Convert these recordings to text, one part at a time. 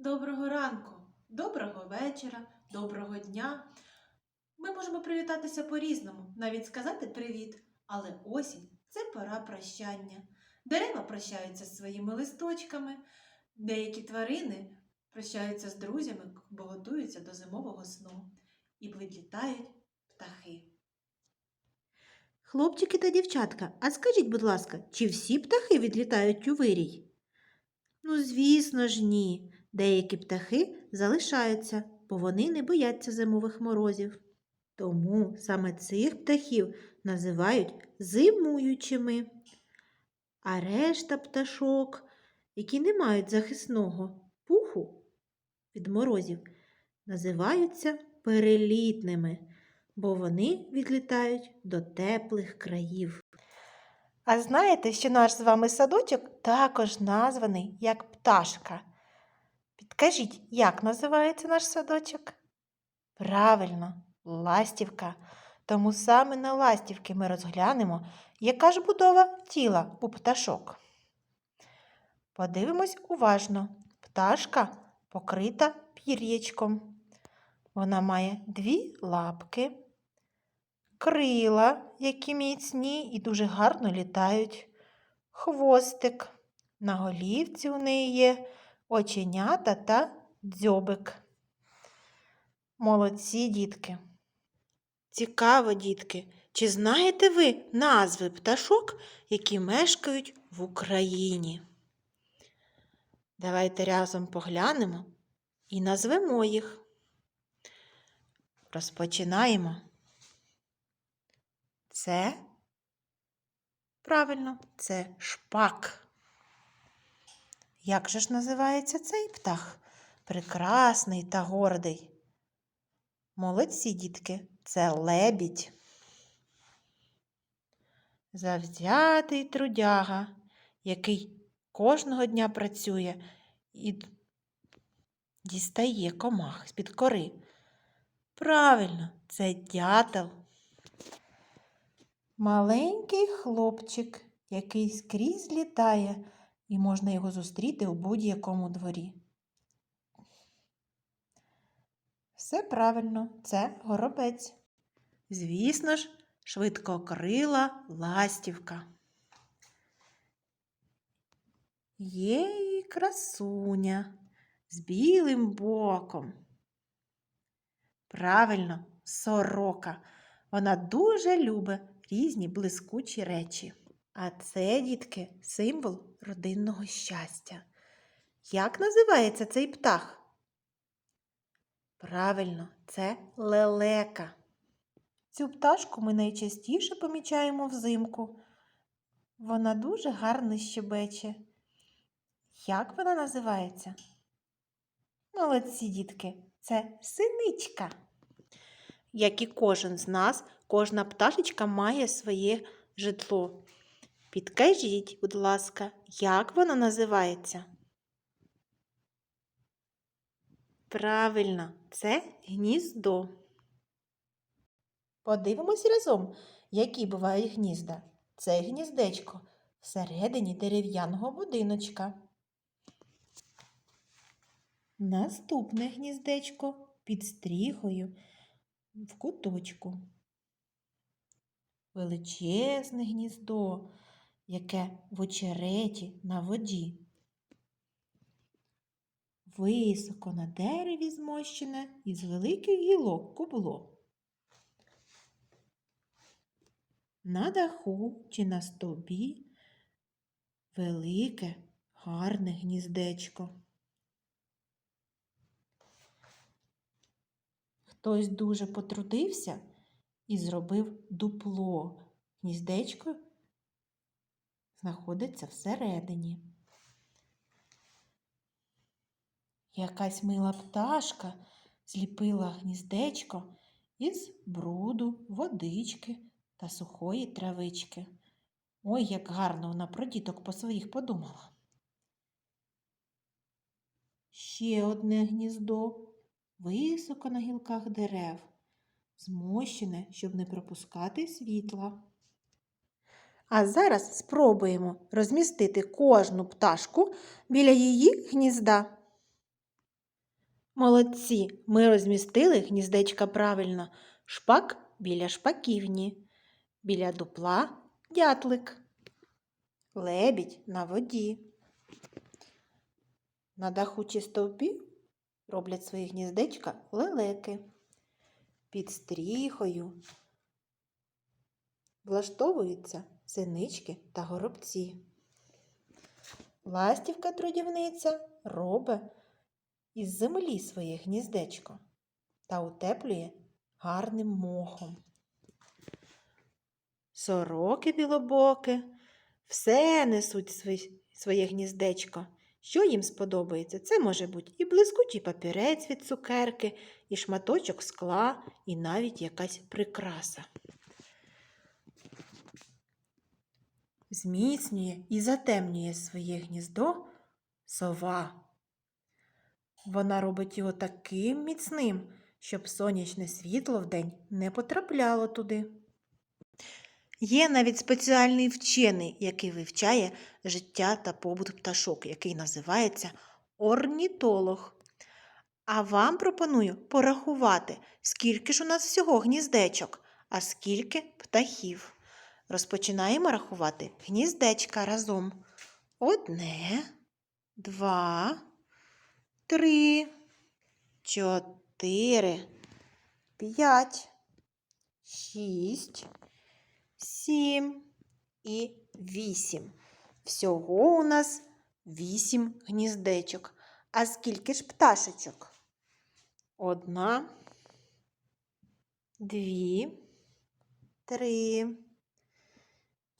Доброго ранку, доброго вечора, доброго дня. Ми можемо привітатися по-різному, навіть сказати привіт. Але осінь це пора прощання. Дерева прощаються з своїми листочками, деякі тварини прощаються з друзями, бо готуються до зимового сну. І відлітають птахи. Хлопчики та дівчатка, а скажіть, будь ласка, чи всі птахи відлітають у вирій? Ну, звісно ж, ні. Деякі птахи залишаються, бо вони не бояться зимових морозів. Тому саме цих птахів називають зимуючими. А решта пташок, які не мають захисного пуху від морозів, називаються перелітними бо вони відлітають до теплих країв. А знаєте, що наш з вами садочок також названий як пташка. Підкажіть, як називається наш садочок? Правильно, ластівка. Тому саме на ластівки ми розглянемо, яка ж будова тіла у пташок. Подивимось уважно. Пташка покрита пір'ячком. Вона має дві лапки, крила, які міцні і дуже гарно літають, хвостик. На голівці у неї є оченята та дзьобик. Молодці, дітки. Цікаво, дітки, чи знаєте ви назви пташок, які мешкають в Україні? Давайте разом поглянемо і назвемо їх. Розпочинаємо. Це правильно, це шпак. Як же ж називається цей птах? Прекрасний та гордий. Молодці, дітки, це лебідь. Завзятий трудяга, який кожного дня працює і дістає комах з-під кори. Правильно, це дятел. Маленький хлопчик, який скрізь літає, і можна його зустріти у будь-якому дворі. Все правильно, це горобець. Звісно ж, швидкокрила ластівка. Є і красуня з білим боком. Правильно, сорока. Вона дуже любить різні блискучі речі. А це, дітки, символ родинного щастя. Як називається цей птах? Правильно, це лелека. Цю пташку ми найчастіше помічаємо взимку. Вона дуже гарно щебече. Як вона називається? Молодці, дітки, це синичка. Як і кожен з нас, кожна пташечка має своє житло. Підкажіть, будь ласка, як воно називається? Правильно, це гніздо. Подивимось разом, які бувають гнізда. Це гніздечко всередині дерев'яного будиночка. Наступне гніздечко під стріхою в куточку. Величезне гніздо, яке в очереті на воді. Високо на дереві змощене із великих гілок кубло. На даху чи на стовбі велике гарне гніздечко. Хтось дуже потрудився і зробив дупло. Гніздечко знаходиться всередині. Якась мила пташка зліпила гніздечко із бруду, водички та сухої травички. Ой, як гарно вона про діток по своїх подумала. Ще одне гніздо високо на гілках дерев, змощене, щоб не пропускати світла. А зараз спробуємо розмістити кожну пташку біля її гнізда. Молодці, ми розмістили гніздечка правильно. Шпак біля шпаківні, біля дупла дятлик, лебідь на воді. На даху чи стовпі роблять свої гніздечка лелеки. Під стріхою влаштовуються синички та горобці. Ластівка трудівниця робить із землі своє гніздечко та утеплює гарним мохом. Сороки білобоки все несуть своє гніздечко. Що їм сподобається? Це може бути і блискучий папірець від цукерки, і шматочок скла, і навіть якась прикраса. Зміцнює і затемнює своє гніздо сова. Вона робить його таким міцним, щоб сонячне світло вдень не потрапляло туди. Є навіть спеціальний вчений, який вивчає життя та побут пташок, який називається орнітолог. А вам пропоную порахувати, скільки ж у нас всього гніздечок, а скільки птахів. Розпочинаємо рахувати гніздечка разом. Одне, два, три, чотири, п'ять, шість, сім і вісім. Всього у нас вісім гніздечок. А скільки ж пташечок? Одна, дві, три,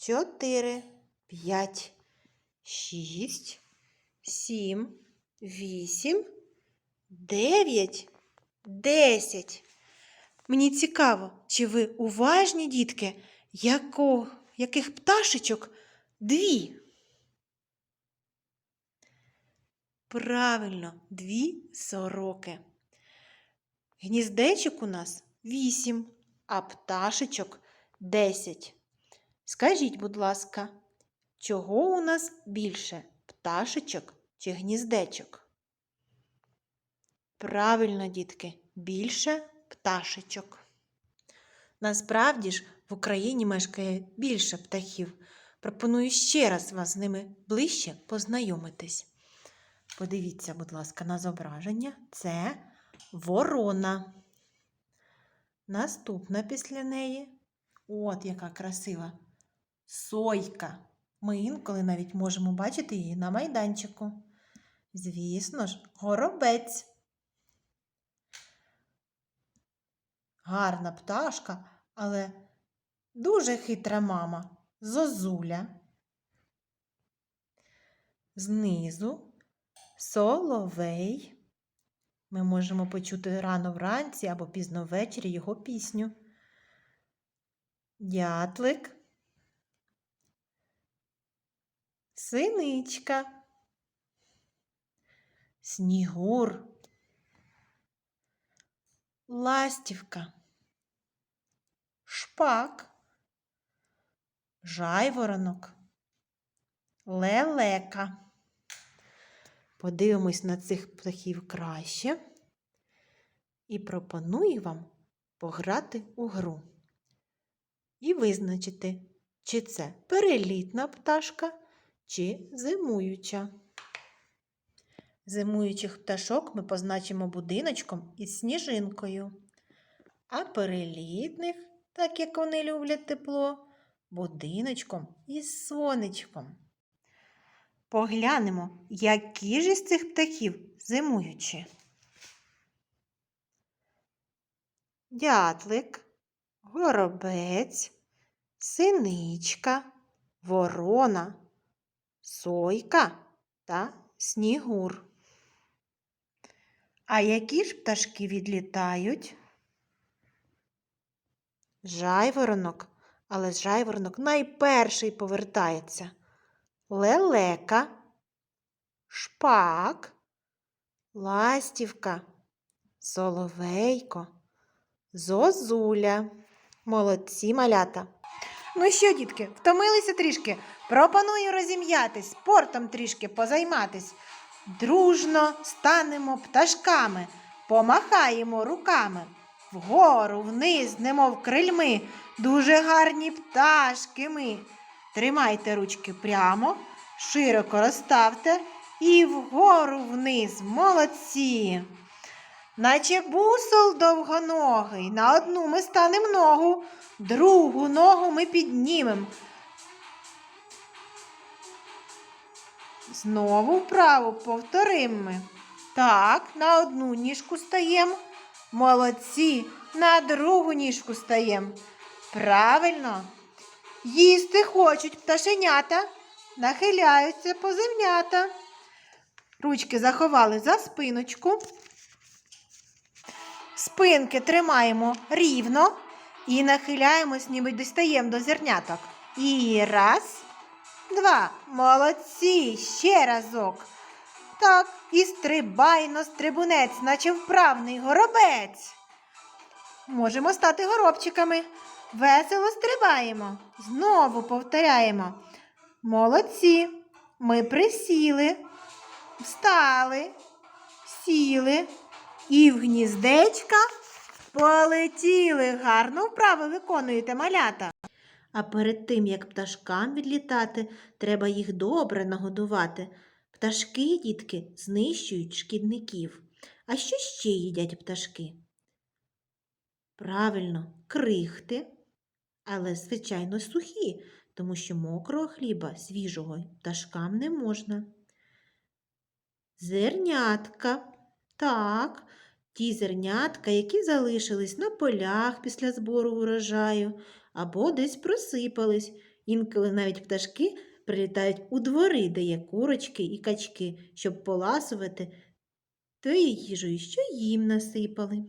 чотири, п'ять, шість, сім, вісім, дев'ять, десять. Мені цікаво, чи ви уважні, дітки, яко, яких пташечок дві? Правильно, дві сороки. Гніздечок у нас вісім, а пташечок десять. Скажіть, будь ласка, чого у нас більше пташечок чи гніздечок? Правильно, дітки, більше пташечок. Насправді ж в Україні мешкає більше птахів. Пропоную ще раз вас з ними ближче познайомитись. Подивіться, будь ласка, на зображення. Це ворона. Наступна після неї. От яка красива сойка. Ми інколи навіть можемо бачити її на майданчику. Звісно ж, горобець. Гарна пташка, але дуже хитра мама. Зозуля. Знизу соловей. Ми можемо почути рано вранці або пізно ввечері його пісню. Дятлик. Синичка. Снігур. Ластівка. Шпак. Жайворонок. Лелека. Подивимось на цих птахів краще і пропоную вам пограти у гру і визначити, чи це перелітна пташка, чи зимуюча. Зимуючих пташок ми позначимо будиночком із сніжинкою, а перелітних, так як вони люблять тепло, будиночком із сонечком. Поглянемо, які ж із цих птахів зимуючі. Дятлик, горобець, синичка, ворона, сойка та снігур. А які ж пташки відлітають? Жайворонок, але жайворонок найперший повертається. Лелека, шпак, ластівка, соловейко, зозуля. Молодці малята. Ну що, дітки, втомилися трішки? Пропоную розім'ятись, спортом трішки позайматись. Дружно станемо пташками. помахаємо руками. Вгору, вниз, немов крильми, дуже гарні пташки ми. Тримайте ручки прямо, широко розставте і вгору вниз, молодці. Наче бусол довгоногий, на одну ми станемо ногу, другу ногу ми піднімемо. Знову вправо повторимо ми. Так, на одну ніжку стаємо. Молодці, на другу ніжку стаємо. Правильно. Їсти хочуть пташенята, нахиляються поземнята. Ручки заховали за спиночку. Спинки тримаємо рівно і нахиляємось, ніби дістаємо до зерняток. І раз, два. Молодці. Ще разок. Так, і стрибайно стрибунець, наче вправний горобець. Можемо стати горобчиками. Весело стрибаємо. Знову повторяємо. Молодці. Ми присіли, встали, сіли і в гніздечка полетіли. Гарно вправи виконуєте малята. А перед тим, як пташкам відлітати, треба їх добре нагодувати. Пташки, дітки, знищують шкідників. А що ще їдять пташки? Правильно, крихти, але, звичайно, сухі, тому що мокрого хліба свіжого пташкам не можна. Зернятка. Так, ті зернятка, які залишились на полях після збору урожаю або десь просипались. Інколи навіть пташки прилітають у двори, де є курочки і качки, щоб поласувати тою їжею, що їм насипали.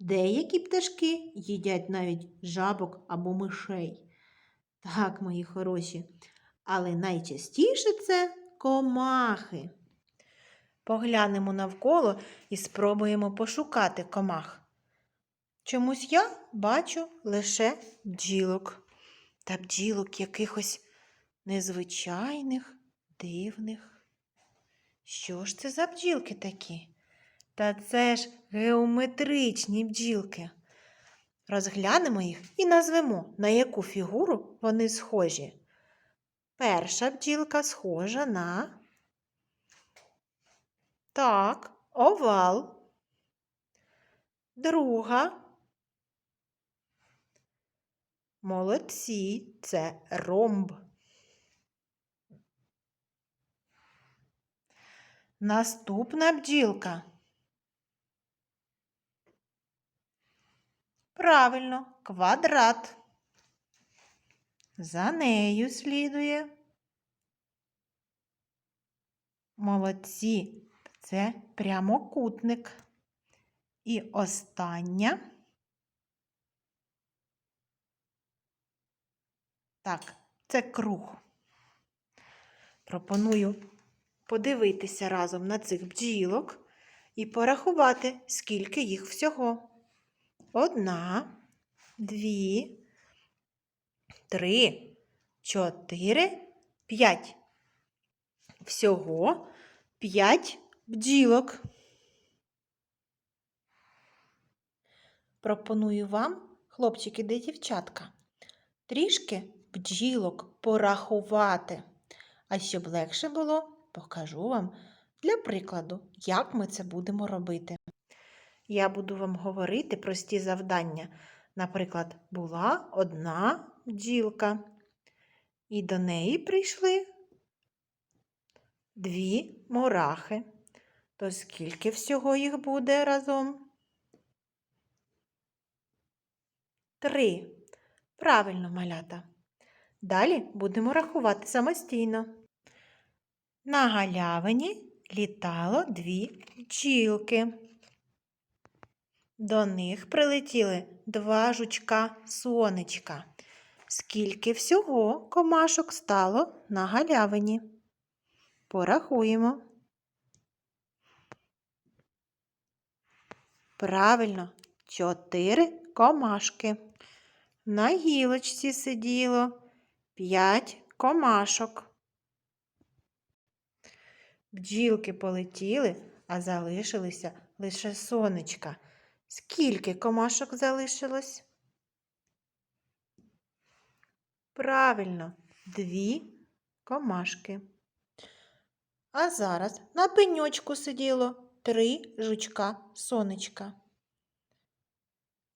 Деякі пташки їдять навіть жабок або мишей. Так, мої хороші, але найчастіше це комахи. Поглянемо навколо і спробуємо пошукати комах. Чомусь я бачу лише бджілок та бджілок якихось незвичайних, дивних. Що ж це за бджілки такі? Та це ж геометричні бджілки. Розглянемо їх і назвемо, на яку фігуру вони схожі. Перша бджілка схожа на так, овал. Друга. Молодці, це ромб. Наступна бджілка. Правильно, квадрат. За нею слідує. Молодці, це прямокутник. І остання. Так, це круг. Пропоную подивитися разом на цих бджілок і порахувати, скільки їх всього. Одна, дві, три, чотири, п'ять. Всього п'ять бджілок. Пропоную вам, хлопчики та дівчатка, трішки бджілок порахувати. А щоб легше було, покажу вам для прикладу, як ми це будемо робити. Я буду вам говорити прості завдання. Наприклад, була одна бджілка, і до неї прийшли дві мурахи. То скільки всього їх буде разом? Три. Правильно, малята. Далі будемо рахувати самостійно. На галявині літало дві бджілки. До них прилетіли два жучка сонечка. Скільки всього комашок стало на галявині? Порахуємо. Правильно, чотири комашки. На гілочці сиділо п'ять комашок. Бджілки полетіли, а залишилися лише сонечка. Скільки комашок залишилось? Правильно, дві комашки. А зараз на пеньочку сиділо три жучка сонечка.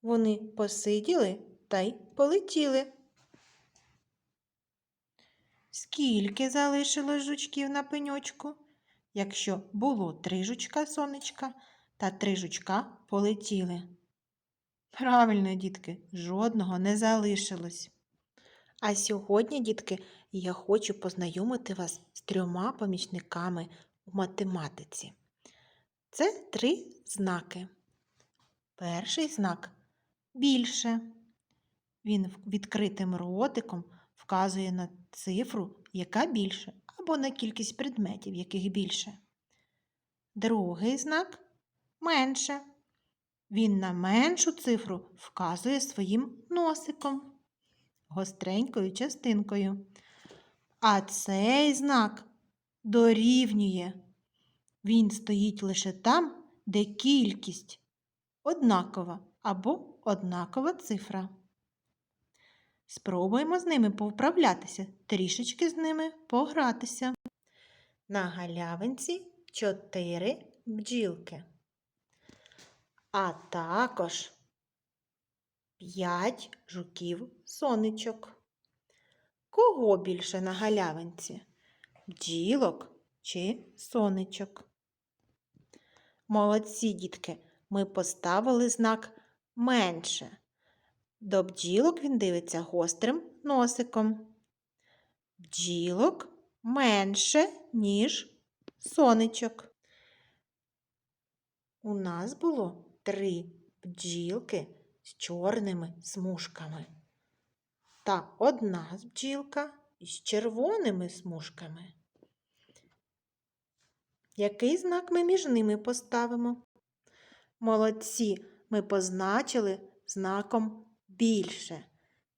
Вони посиділи та й полетіли. Скільки залишилось жучків на пеньочку? Якщо було три жучка сонечка та три жучка полетіли. Правильно, дітки, жодного не залишилось. А сьогодні, дітки, я хочу познайомити вас з трьома помічниками у математиці. Це три знаки. Перший знак більше. Він відкритим ротиком вказує на цифру, яка більше, або на кількість предметів, яких більше. Другий знак менше. Він на меншу цифру вказує своїм носиком, гостренькою частинкою. А цей знак дорівнює. Він стоїть лише там, де кількість однакова або однакова цифра. Спробуємо з ними повправлятися, трішечки з ними погратися. На галявинці чотири бджілки, а також п'ять жуків сонечок. Кого більше на галявинці? Бджілок чи сонечок? Молодці, дітки, ми поставили знак менше. До бджілок він дивиться гострим носиком. Бджілок менше, ніж сонечок. У нас було три бджілки з чорними смужками та одна бджілка із червоними смужками. Який знак ми між ними поставимо? Молодці, ми позначили знаком більше.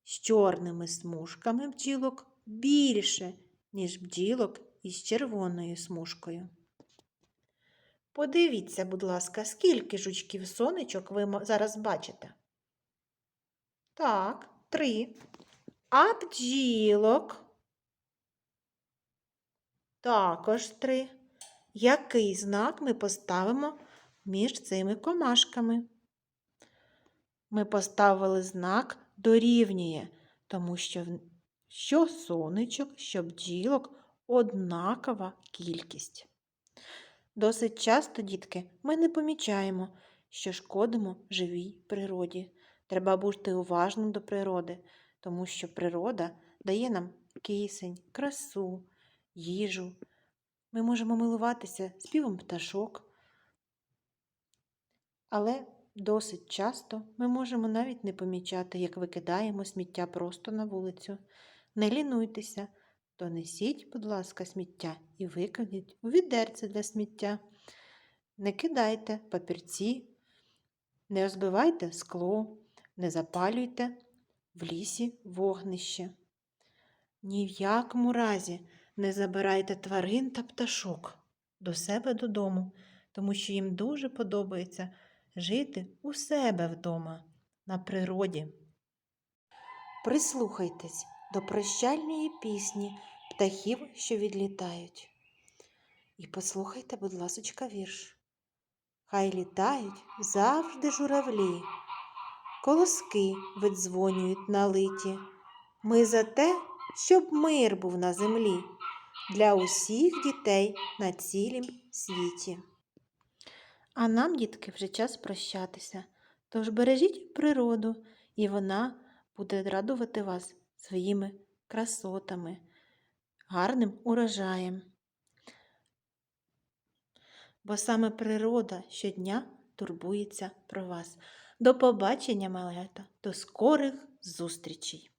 З чорними смужками бджілок більше, ніж бджілок із червоною смужкою. Подивіться, будь ласка, скільки жучків сонечок ви зараз бачите? Так, три. А бджілок? Також три. Який знак ми поставимо між цими комашками? Ми поставили знак дорівнює, тому що що сонечок, що бджілок однакова кількість. Досить часто, дітки, ми не помічаємо, що шкодимо живій природі. Треба бути уважним до природи, тому що природа дає нам кисень, красу, їжу. Ми можемо милуватися співом пташок, але досить часто ми можемо навіть не помічати, як викидаємо сміття просто на вулицю. Не лінуйтеся, донесіть, будь ласка, сміття і викиніть у відерце для сміття. Не кидайте папірці, не розбивайте скло, не запалюйте в лісі вогнище. Ні в якому разі не забирайте тварин та пташок до себе додому, тому що їм дуже подобається жити у себе вдома, на природі. Прислухайтесь до прощальної пісні птахів, що відлітають. І послухайте, будь ласочка, вірш. Хай літають завжди журавлі, колоски видзвонюють на литі. Ми за те, щоб мир був на землі для усіх дітей на цілім світі. А нам, дітки, вже час прощатися. Тож бережіть природу, і вона буде радувати вас своїми красотами, гарним урожаєм. Бо саме природа щодня турбується про вас. До побачення, малета, до скорих зустрічей!